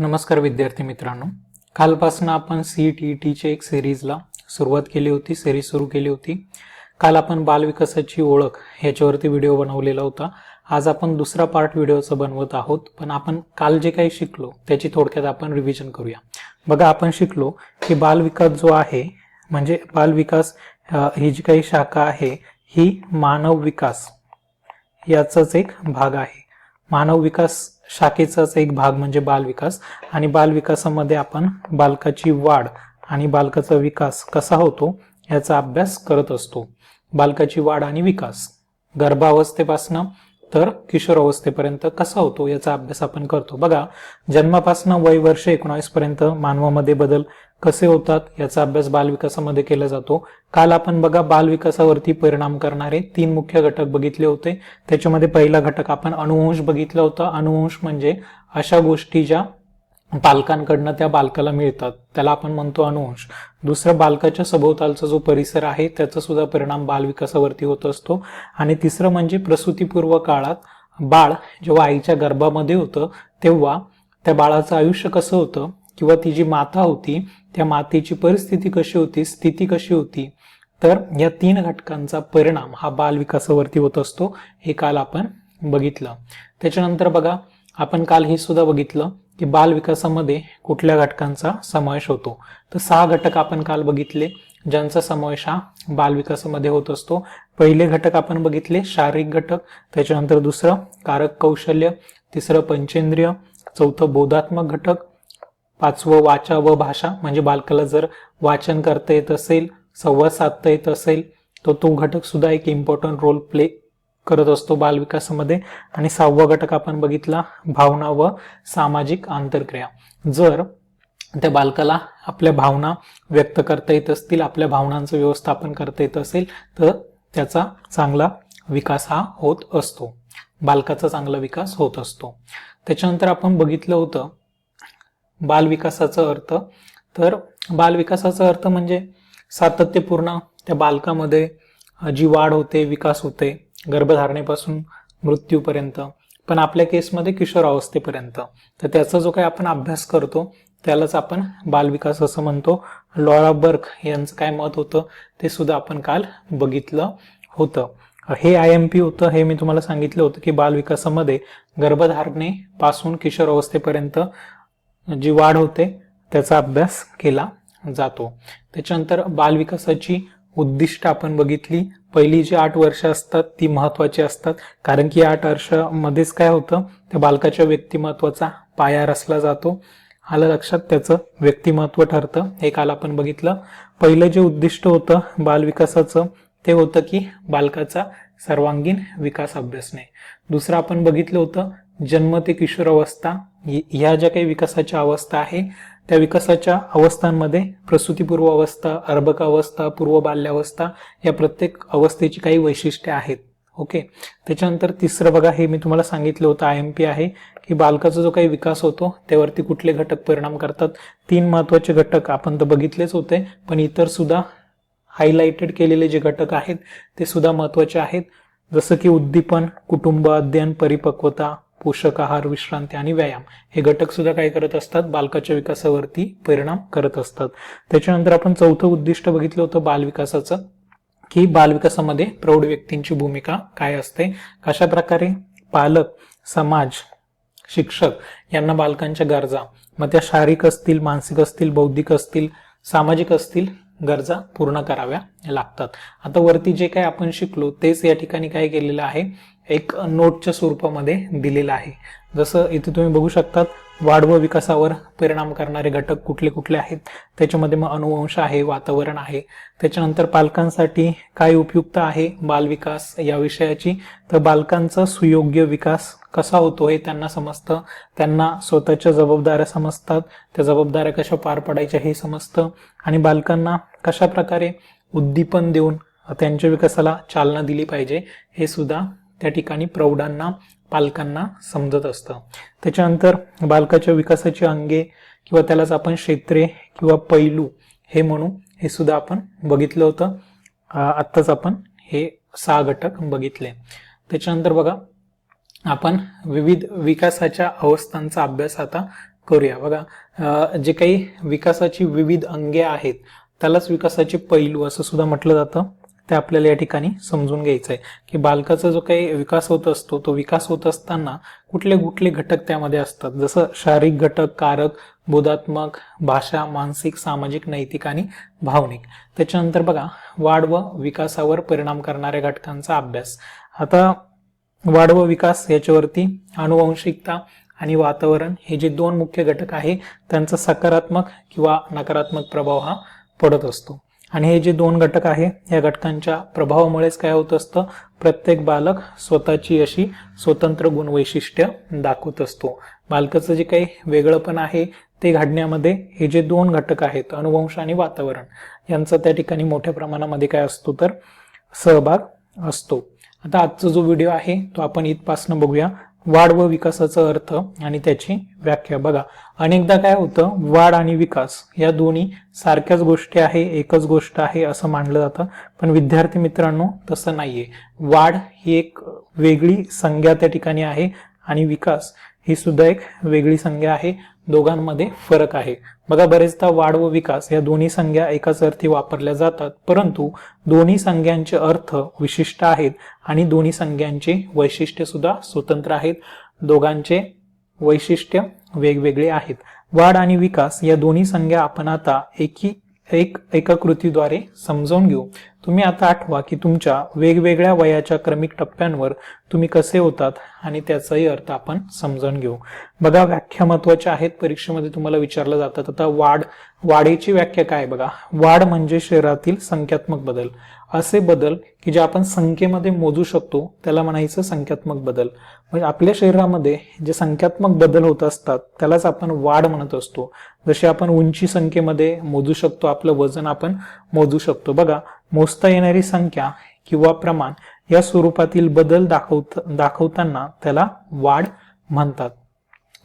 नमस्कार विद्यार्थी मित्रांनो. कालपासून आपण सी टी टीच्या एक सिरीजला सुरुवात केली होती सिरीज सुरू केली होती. काल आपण बालविकासाची ओळख ह्याच्यावरती व्हिडिओ बनवलेला होता. आज आपण दुसरा पार्ट व्हिडिओचा बनवत आहोत. पण आपण काल जे काही शिकलो त्याची थोडक्यात आपण रिव्हिजन करूया. बघा आपण शिकलो की बालविकास जो आहे म्हणजे बालविकास ही जी काही शाखा आहे ही मानव विकास याचाच एक भाग आहे. मानव विकास शाखेचाच एक भाग म्हणजे बालविकास. आणि बालविकासामध्ये आपण बालकाची वाढ आणि बालकाचा विकास कसा होतो याचा अभ्यास करत असतो. बालकाची वाढ आणि विकास. गर्भावस्थेपासनं तर किशोर अवस्थेपर्यंत कसा होतो याचा अभ्यास आपण करतो. बघा जन्मापासून वय वर्ष एकोणावीस पर्यंत मानवामध्ये बदल कसे होतात याचा अभ्यास बालविकासामध्ये केला जातो. काल आपण बघा बालविकासावरती परिणाम करणारे तीन मुख्य घटक बघितले होते. त्याच्यामध्ये पहिला घटक आपण अनुवंश बघितला होता. अनुवंश म्हणजे अशा गोष्टी ज्या पालकांकडनं त्या बालकाला मिळतात. त्याला आपण म्हणतो अनुवंश दुसरं बालकाच्या सभोवतालचा जो परिसर आहे त्याचा सुद्धा परिणाम बालविकासावरती होत असतो. आणि तिसरं म्हणजे प्रसूतीपूर्व काळात बाळ जेव्हा आईच्या गर्भामध्ये होतं तेव्हा त्या बाळाचं आयुष्य कसं होतं? किंवा ती जी माता होती त्या मातेची परिस्थिती कशी होती स्थिती कशी होती तर या तीन घटकांचा परिणाम हा बालविकासावरती होत असतो हे काल आपण बघितलं. त्याच्यानंतर बघा आपण काल हे सुद्धा बघितलं की बालविकासामध्ये कुठल्या घटकांचा समावेश होतो. तर सहा घटक आपण काल बघितले ज्यांचा समावेश हा बालविकासामध्ये होत असतो. पहिले घटक आपण बघितले शारीरिक घटक त्याच्यानंतर दुसरं कारक कौशल्य तिसरं पंचेंद्रिय चौथं बोधात्मक घटक पाचवं वाचा व भाषा. म्हणजे बालकाला जर वाचन करता येत असेल संवाद साधता येत असेल तर तो घटक सुद्धा एक इम्पॉर्टंट रोल प्ले करत असतो बालविकासामध्ये. आणि सहावा घटक आपण बघितला भावना व सामाजिक आंतरक्रिया जर त्या बालकाला आपल्या भावना व्यक्त करता येत असतील आपल्या भावनांचं व्यवस्थापन करता येत असेल तर त्याचा चांगला विकास हा होत असतो. बालकाचा चांगला विकास होत असतो. त्याच्यानंतर आपण बघितलं होतं बालविकासाचा अर्थ. तर बालविकासाचा अर्थ म्हणजे सातत्यपूर्ण त्या बालकामध्ये जी वाढ होते विकास होते गर्भधारणेपासून मृत्यूपर्यंत पण आपल्या केसमध्ये किशोर अवस्थेपर्यंत. तर त्याचा जो काही आपण अभ्यास करतो त्यालाच आपण बालविकास असं म्हणतो. लॉरा बर्क यांचं काय मत होतं ते सुद्धा आपण काल बघितलं होतं. हे आय एम पी होतं हे मी तुम्हाला सांगितलं होतं की बालविकासामध्ये गर्भधारणेपासून किशोर अवस्थेपर्यंत जी वाढ होते त्याचा अभ्यास केला जातो. त्याच्यानंतर बालविकासाची उद्दिष्ट आपण बघितली. पहिली जी आठ वर्ष असतात ती महत्वाची असतात. कारण की आठ वर्षामध्येच काय होतं त्या बालकाच्या व्यक्तिमत्वाचा पाया रचला जातो. आलं लक्षात त्याचं व्यक्तिमत्व ठरतं. हे काल आपण बघितलं. पहिलं जे उद्दिष्ट होतं बालविकासाचं ते होतं की बालकाचा सर्वांगीण विकास अभ्यासणे दुसरं आपण बघितलं होतं जन्म ते किशोर अवस्था ह्या ज्या काही विकासाच्या अवस्था आहे त्या विकासाच्या अवस्थांमध्ये प्रसूतीपूर्व अवस्था अर्भक अवस्था पूर्व बाल्यावस्था या प्रत्येक अवस्थेची काही वैशिष्ट्ये आहेत. ओके? त्याच्यानंतर तिसरं बघा हे मी तुम्हाला सांगितलं होतं आय एम पी आहे की बालकाचा जो काही विकास होतो त्यावरती कुठले घटक परिणाम करतात. तीन महत्त्वाचे घटक आपण तर बघितलेच होते पण इतर सुद्धा हायलाइटेड केलेले जे घटक आहेत ते सुद्धा महत्त्वाचे आहेत. जसं की उद्दीपन कुटुंब अध्ययन परिपक्वता पोषक आहार विश्रांती आणि व्यायाम हे घटक सुद्धा काय करत असतात? बालकाच्या विकासावरती परिणाम करत असतात. त्याच्यानंतर आपण चौथं उद्दिष्ट बघितलं होतं बालविकासाचं की बालविकासामध्ये प्रौढ व्यक्तींची भूमिका काय असते? कशा प्रकारे पालक समाज शिक्षक यांना बालकांच्या गरजा. मग त्या शारीरिक असतील मानसिक असतील बौद्धिक असतील सामाजिक असतील गरजा पूर्ण कराव्या लागतात. आता वरती जे काय आपण शिकलो तेच या ठिकाणी काय केलेलं आहे? एक नोटच्या स्वरूपामध्ये दिलेलं आहे. जसं इथे तुम्ही बघू शकतात वाढ व विकासावर परिणाम करणारे घटक कुठले कुठले आहेत? त्याच्यामध्ये मग अनुवंश आहे वातावरण आहे. त्याच्यानंतर पालकांसाठी काय उपयुक्त आहे बालविकास या विषयाची? तर बालकांचा सुयोग्य विकास कसा होतो हे त्यांना समजतं. त्यांना स्वतःच्या जबाबदाऱ्या समजतात. त्या जबाबदाऱ्या कशा पार पडायच्या हे समजतं. आणि बालकांना कशा प्रकारे उद्दीपन देऊन त्यांच्या विकासाला चालना दिली पाहिजे हे सुद्धा त्या ठिकाणी प्रौढांना पालकांना समजत असतं. त्याच्यानंतर बालकाच्या विकासाची अंगे किंवा त्यालाच आपण क्षेत्रे किंवा पैलू हे म्हणू हे सुद्धा आपण बघितलं होतं. आत्ताच आपण हे सहा घटक बघितले. त्याच्यानंतर बघा आपण विविध विकासाच्या अवस्थांचा अभ्यास आता करूया. बघा जे काही विकासाची विविध अंगे आहेत त्यालाच विकासाचे पैलू असं सुद्धा म्हटलं जातं. ते आपल्याला या ठिकाणी समजून घ्यायचं आहे की बालकाचा जो काही विकास होत असतो तो विकास होत असताना कुठले कुठले घटक त्यामध्ये असतात. जसं शारीरिक घटक कारक बोधात्मक भाषा मानसिक सामाजिक नैतिक आणि भावनिक. त्याच्यानंतर बघा वाढ व विकासावर परिणाम करणाऱ्या घटकांचा अभ्यास. आता वाढ व विकास याच्यावरती अनुवंशिकता आणि वातावरण हे जे दोन मुख्य घटक आहे त्यांचा सकारात्मक किंवा नकारात्मक प्रभाव हा पडत असतो. आणि हे जे दोन घटक आहे या घटकांच्या प्रभावामुळेच काय होत असतं? प्रत्येक बालक स्वतःची अशी स्वतंत्र गुणवैशिष्ट्य दाखवत असतो. बालकाचं जे काही वेगळंपण आहे ते घडण्यामध्ये हे जे दोन घटक आहेत अनुवंश आणि वातावरण यांचा त्या ठिकाणी मोठ्या प्रमाणामध्ये काय असतो तर सहभाग असतो. आता आजचा जो व्हिडिओ आहे तो आपण इथपासनं बघूया. वाढ व विकासाचा अर्थ आणि त्याची व्याख्या बघा. अनेकदा काय होतं? वाढ आणि विकास या दोन्ही सारख्याच गोष्टी आहे एकच गोष्ट आहे असं मानलं जातं. पण विद्यार्थी मित्रांनो तसं नाहीये. वाढ ही एक वेगळी संज्ञा त्या ठिकाणी आहे आणि विकास ही सुद्धा एक वेगळी संज्ञा आहे. दोघांमध्ये फरक आहे. बघा बरेचदा वाढ व विकास या दोन्ही संज्ञा एकाच अर्थी वापरल्या जातात. परंतु दोन्ही संज्ञांचे अर्थ विशिष्ट आहेत आणि दोन्ही संज्ञांचे वैशिष्ट्य सुद्धा स्वतंत्र आहेत. दोघांचे वैशिष्ट्य वेगवेगळे आहेत. वाढ आणि विकास या दोन्ही संज्ञा आपण आता एकी एक एका कृतीद्वारे समजावून घेऊ. तुम्ही आता आठवा की तुमच्या वेगवेगळ्या वयाच्या क्रमिक टप्प्यांवर तुम्ही कसे होतात आणि त्याचाही अर्थ आपण समजावून घेऊ. बघा व्याख्या महत्त्वाच्या आहेत. परीक्षेमध्ये तुम्हाला विचारलं जातात आता वाढ वाढीची व्याख्या काय बघा? वाढ म्हणजे शरीरातील संख्यात्मक बदल. असे बदल की जे आपण संख्येमध्ये मोजू शकतो त्याला म्हणायचं संख्यात्मक बदल. म्हणजे आपल्या शरीरामध्ये जे संख्यात्मक बदल होत असतात त्यालाच आपण वाढ म्हणत असतो. जसे आपण उंची संख्येमध्ये मोजू शकतो आपलं वजन आपण मोजू शकतो. बघा मोजता येणारी संख्या किंवा प्रमाण या स्वरूपातील बदल दाखवत दाखवताना त्याला वाढ म्हणतात.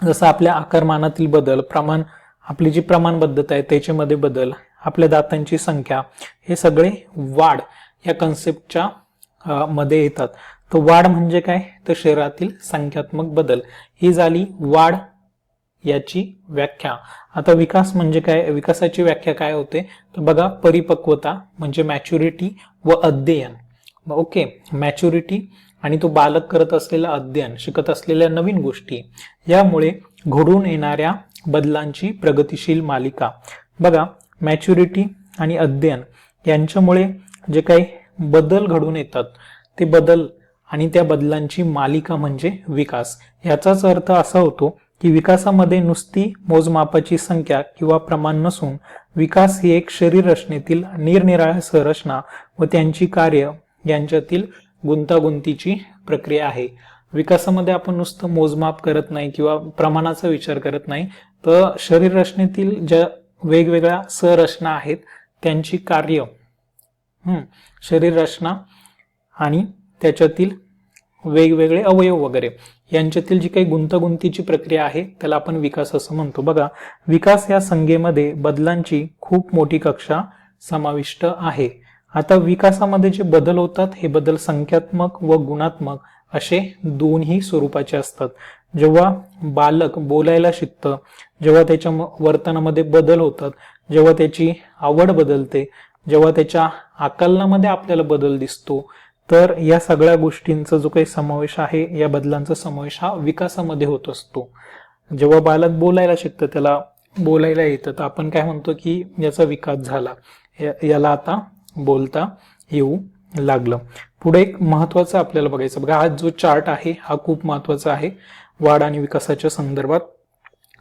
जसं आपल्या आकारमानातील बदल प्रमाण आपली जी प्रमाणबद्धता आहे त्याच्यामध्ये बदल. आपल्या दातांची संख्या हे सगळे वाढ या कन्सेप्टच्या मध्ये येतात. तर वाढ म्हणजे काय? तर शरीरातील संख्यात्मक बदल. ही झाली वाढ याची व्याख्या. आता विकास म्हणजे काय? विकासाची व्याख्या काय होते? तर बघा परिपक्वता म्हणजे मॅच्युरिटी व अध्ययन. ओके मॅच्युरिटी आणि तो बालक करत असलेला अध्ययन शिकत असलेल्या नवीन गोष्टी यामुळे घडून येणाऱ्या बदलांची प्रगतिशील मालिका. बघा मॅच्युरिटी आणि अध्ययन यांच्यामुळे जे काही बदल घडून येतात ते बदल आणि त्या बदलांची मालिका म्हणजे विकास. याचाच अर्थ असा होतो की विकासामध्ये नुसती मोजमापाची संख्या किंवा प्रमाण नसून विकास ही एक शरीर रचनेतील निरनिराळ्या संरचना व त्यांची कार्य यांच्यातील गुंतागुंतीची प्रक्रिया आहे. विकासामध्ये आपण नुसतं मोजमाप करत नाही किंवा प्रमाणाचा विचार करत नाही तर शरीर रचनेतील ज्या वेगवेगळ्या संरचना आहेत त्यांची कार्य हम्म, शरीर रचना आणि त्याच्यातील वेगवेगळे अवयव वगैरे. यांच्यातील जी काही गुंतागुंतीची प्रक्रिया आहे त्याला आपण विकास असं म्हणतो. बघा विकास या संख्येमध्ये बदलांची खूप मोठी कक्षा समाविष्ट आहे. आता विकासामध्ये जे बदल होतात हे बदल संख्यात्मक व गुणात्मक असे दोन्ही स्वरूपाचे असतात. जेव्हा बालक बोलायला शिकतं जेव्हा त्याच्या वर्तनामध्ये बदल होतात जेव्हा त्याची आवड बदलते जेव्हा त्याच्या आकलनामध्ये आपल्याला बदल दिसतो तर या सगळ्या गोष्टींचा जो काही समावेश आहे या बदलांचा समावेश हा विकासामध्ये होत असतो. जेव्हा बालक बोलायला शिकतं त्याला बोलायला येतं तर आपण काय म्हणतो की याचा विकास झाला. या- याला आता बोलता येऊ लागलं. पुढे एक महत्वाचं आपल्याला बघायचं. बघा हा जो चार्ट आहे हा खूप महत्त्वाचा आहे. वाढ आणि विकासाच्या संदर्भात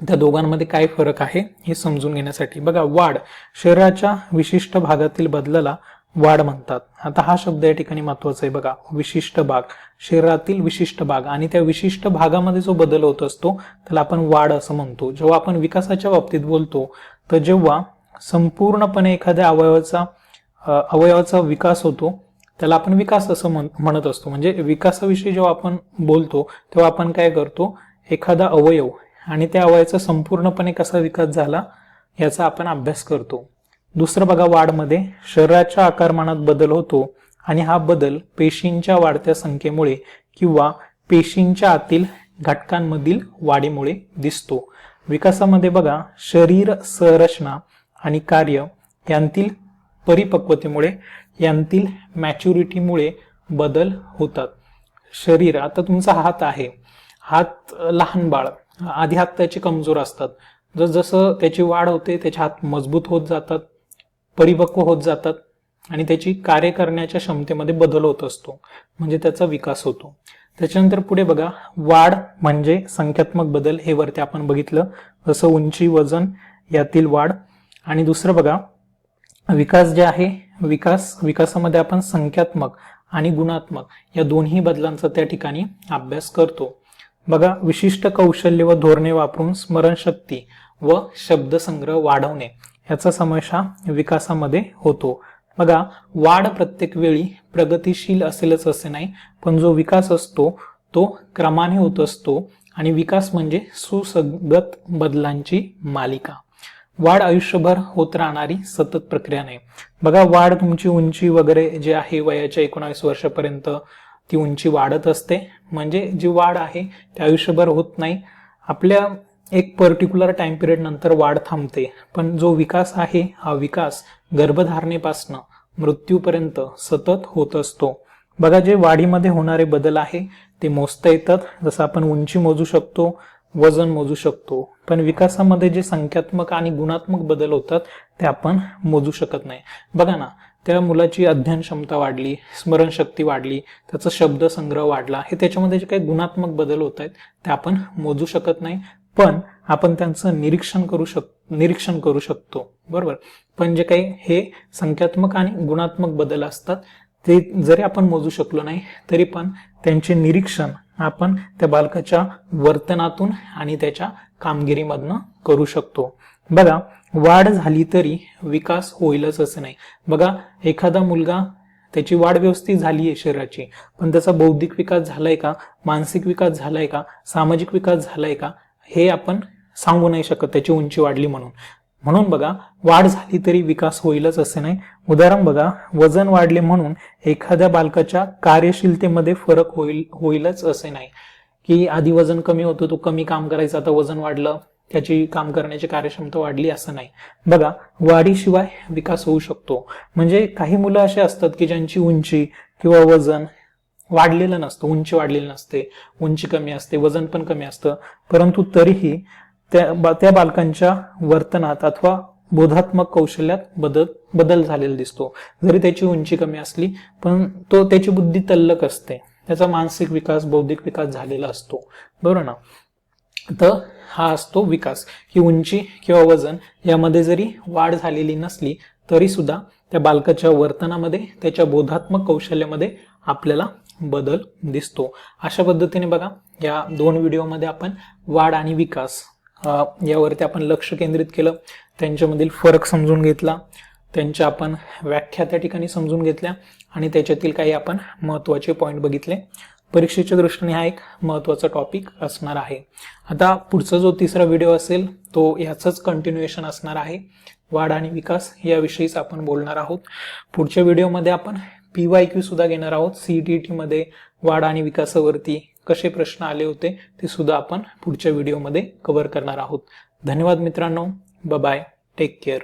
त्या दोघांमध्ये काय फरक आहे हे समजून घेण्यासाठी. बघा वाढ शरीराच्या विशिष्ट भागातील बदलाला वाढ म्हणतात. आता हा शब्द या ठिकाणी महत्त्वाचा आहे. बघा विशिष्ट भाग. शरीरातील विशिष्ट भाग आणि त्या विशिष्ट भागामध्ये जो बदल होत असतो त्याला आपण वाढ असं म्हणतो. जेव्हा आपण विकासाच्या बाबतीत बोलतो तर जेव्हा संपूर्णपणे एखाद्या अवयवाचा अवयवाचा विकास होतो त्याला आपण विकास असं म्हण- म्हणत असतो. म्हणजे विकासाविषयी जेव्हा आपण बोलतो तेव्हा आपण काय करतो? एखादा अवयव आणि त्या अवयवाचा संपूर्णपणे कसा विकास झाला याचा आपण अभ्यास करतो. दुसरं बघा वाढमध्ये शरीराच्या आकारमानात बदल होतो आणि हा बदल पेशींच्या वाढत्या संख्येमुळे किंवा पेशींच्या आतील घटकांमधील वाढीमुळे दिसतो. विकासामध्ये बघा शरीर संरचना आणि कार्य यांतील परिपक्वतेमुळे यांतील मॅच्युरिटीमुळे बदल होतात. शरीर आता तुमचा हात आहे. हात लहान बाळ आधी हात त्याचे कमजोर असतात. जसजसं त्याची वाढ होते त्याचे हात मजबूत होत जातात परिपक्व होत जातात आणि त्याची कार्य करण्याच्या क्षमतेमध्ये बदल होत असतो. म्हणजे त्याचा विकास होतो. त्याच्यानंतर पुढे बघा वाढ म्हणजे संख्यात्मक बदल. हे वरती आपण बघितलं. जसं उंची वजन यातील वाढ. आणि दुसरं बघा विकास जे आहे विकास विकासामध्ये आपण संख्यात्मक आणि गुणात्मक या दोन्ही बदलांचा त्या ठिकाणी अभ्यास करतो. बघा विशिष्ट कौशल्य व धोरणे वापरून स्मरणशक्ती व शब्दसंग्रह वाढवणे याचा समावेश हा विकासामध्ये होतो. बघा वाढ प्रत्येक वेळी प्रगतिशील असेलच असे नाही पण जो विकास असतो तो क्रमाने होत असतो आणि विकास म्हणजे सुसंगत बदलांची मालिका. वाढ आयुष्यभर होत राहणारी सतत प्रक्रिया नाही. बघा वाढ तुमची उंची वगैरे जे आहे वयाच्या एकोणावीस वर्षापर्यंत ती उंची वाढत असते. म्हणजे जी वाढ आहे ती आयुष्यभर होत नाही. आपल्या एक पर्टिक्युलर टाइम पिरियड नंतर वाढ थांबते. पण जो विकास आहे हा विकास गर्भधारणेपासनं मृत्यूपर्यंत सतत होत असतो. बघा जे वाढीमध्ये होणारे बदल आहे ते मोजता येतात. जसं आपण उंची मोजू शकतो वजन मोजू शकतो. पण विकासामध्ये जे संख्यात्मक आणि गुणात्मक बदल होतात ते आपण मोजू शकत नाही. बघा ना त्या मुलाची अध्ययन क्षमता वाढली स्मरणशक्ती वाढली त्याचा शब्दसंग्रह वाढला हे त्याच्यामध्ये जे काही गुणात्मक बदल होत आहेत ते आपण मोजू शकत नाही. पण आपण त्यांचं निरीक्षण करू शक निरीक्षण करू शकतो. बरोबर? पण जे काही हे संख्यात्मक आणि गुणात्मक बदल असतात ते जरी आपण मोजू शकलो नाही तरी पण त्यांचे निरीक्षण आपण त्या बालकाच्या वर्तनातून आणि त्याच्या कामगिरीमधनं करू शकतो. बघा वाढ झाली तरी विकास होईलच असं नाही. बघा एखादा मुलगा त्याची वाढ व्यवस्थित झाली आहे शरीराची पण त्याचा बौद्धिक विकास झालाय का मानसिक विकास झालाय का सामाजिक विकास झालाय का हे आपण सांगू नाही शकत त्याची उंची वाढली म्हणून. म्हणून बघा वाढ झाली तरी विकास होईलच असे नाही. उदाहरण बघा वजन वाढले म्हणून एखाद्या बालकाच्या कार्यशीलतेमध्ये फरक होईल होईलच असे नाही. की आधी वजन कमी होतं तो कमी काम करायचं आता वजन वाढलं त्याची काम करण्याची कार्यक्षमता वाढली असं नाही. बघा वाढीशिवाय विकास होऊ शकतो. म्हणजे काही मुलं असे असतात की ज्यांची उंची किंवा वजन वाढलेलं नसतं उंची वाढलेली नसते उंची कमी असते वजन पण कमी असतं. परंतु तरीही त्या त्या बालकांच्या वर्तनात अथवा बोधात्मक कौशल्यात बदल बदल झालेला दिसतो. जरी त्याची उंची कमी असली पण तो त्याची बुद्धी तल्लक असते. त्याचा मानसिक विकास बौद्धिक विकास झालेला असतो. बरोबर ना? तर हा असतो विकास. की उंची किंवा वजन यामध्ये जरी वाढ झालेली नसली तरी सुद्धा त्या बालकाच्या वर्तनामध्ये त्याच्या बोधात्मक कौशल्यामध्ये आपल्याला बदल दिसतो. अशा पद्धतीने बघा या दोन व्हिडिओमध्ये आपण वाढ आणि विकास यावरती आपण लक्ष केंद्रित केलं त्यांच्यामधील फरक समजून घेतला त्यांच्या आपण व्याख्या त्या ठिकाणी समजून घेतल्या आणि त्याच्यातील काही आपण महत्त्वाचे पॉईंट बघितले. परीक्षेच्या दृष्टीने हा एक महत्त्वाचा टॉपिक असणार आहे. आता पुढचा जो तिसरा व्हिडिओ असेल तो ह्याचंच कंटिन्युएशन असणार आहे. वाढ आणि विकास याविषयीच आपण बोलणार आहोत. पुढच्या व्हिडिओमध्ये आपण पी वाय क्यू सुद्धा घेणार आहोत. सी टी टीमध्ये वाढ आणि विकासावरती कसे प्रश्न आले होते ते सुद्धा आपण पुढच्या व्हिडिओमध्ये कव्हर करणार आहोत. धन्यवाद मित्रांनो. Bye take care